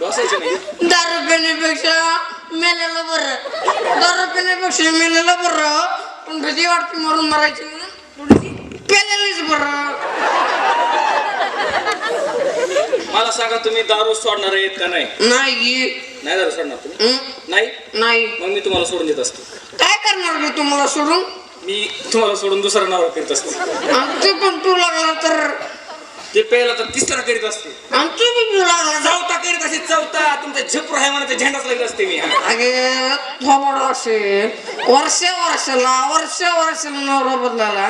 ढोसायचं नाही दारू पिण्यापेक्षा मेलेलं बरं. दारू पिण्यापेक्षा मेलेलं बरं. पण भीती वाटते मरून मरायची. म्हणून पेलेलीच बरं. मला सांगा तुम्ही दारू सोडणार आहेत का नाही? नाही. नाही दारू सोडणार तुम्ही? नाही? नाही. मग मी तुम्हाला सोडून देत असतो. काय करणार मी तुम्हाला सोडून? मी तुम्हाला सोडून दुसरा नाव करीत असतो. ते पण तू लागला तर. ते पहिला तर तिसरा करीत असते. आणि तू बी पिऊ लागला करीत असे चौथा तुमचा झिप्र आहे म्हणा ते झेंडाच लागत असते मी. अगे थोबड असेल वर्ष वर्षाला वर्ष वर्षाला नवरा बदलाला.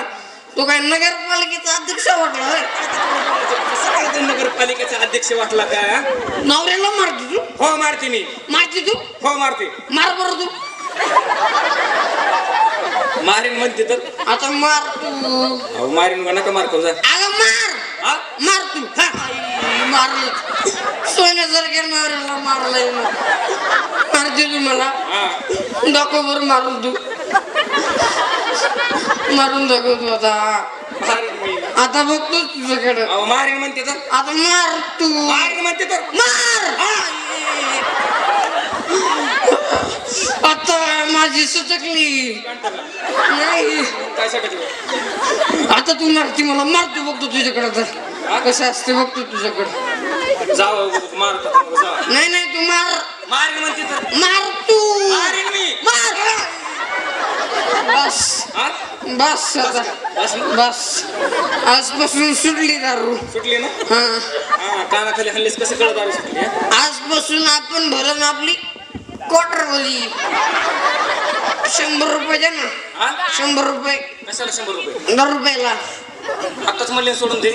तो काय नगरपालिकेचा अध्यक्ष वाटला होय? कसं काय तो नगरपालिकेचा अध्यक्ष वाटला का? नवऱ्याला मारते तू? हो मारते मी. मारते तू? हो मारते. मार बरं तू. मारीन म्हणते तर. आता मार तू. अहो मारीन का नका मार जा अगं मार. हा? मार तू. आई, मारलं. सोन्यासारख्या नवऱ्याला मारलंय मारते तू मला. मारून तू मारून दाखव तू आता. आता बघतो तुझ्याकडे. मारीन म्हणते तर. आता मार तू. मारीन म्हणते तर. मार! आता माझी सुचकली. नाही. आता तू मारती मला. मारतो बघतो तुझ्याकडे तर कसं असते बघतो तुझ्याकडे. जावं मारतो जावा. नाही नाही तू मार. मारीन म्हणते तर. मार तू. मारीन मी. मार. बस. हा? बस आता. बस ना? बस. आजपासून सुटली दारू. सुटली ना? हा. हा कानाखाली कसं कळत सुटली हा? आजपासून आपण भरून आपली क्वार्टर बोली शंभर रुपये द्या ना. हा? शंभर रुपये. कशाला शंभर रुपये? दहा रुपयाला. आत्ताच म्हणले सोडून दे.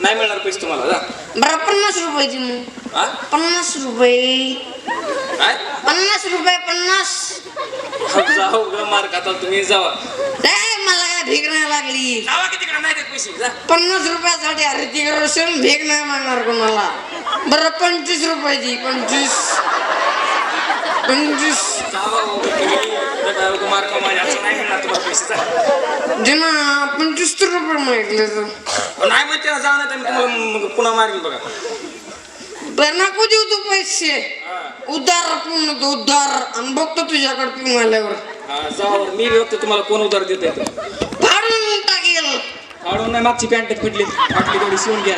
नाही मिळणार पैसे तुम्हाला जा. बरं पन्नास रुपये दे मग. हा पन्नास रुपये. काय? पन्नास रुपये पन्नास. जाऊ ग मार खाता तुम्ही जावा. ए, मला काय भीक नाही लागली. जावा की तिकडे नाही देत पैसे जा. पन्नास रुपयासाठी अरे तिकडे रोशन भीक नाही मागणार कोणाला. बरं पंचवीस रुपये दी पंचवीस. पंचवीस. जावा हो तुम्ही. जा काय उगा मार कमाई असं नाही पैसे जा ना पंचवीस रुपये मागितले तर? नाही म्हणते ना जा ना तर मी तुम्हाला मग पुन्हा मारीन बघा. बरं नको देऊ तू पैसे. उधार पूर्ण तो उधार. आणि बघतो तुझ्याकडे पिऊन आल्यावर. हा जावा मी बघतो तुम्हाला कोण उधार देत फाडून टाकेल. काढून नाही मागची पॅन्ट फाटली फाटली तेवढी शिवून घ्या.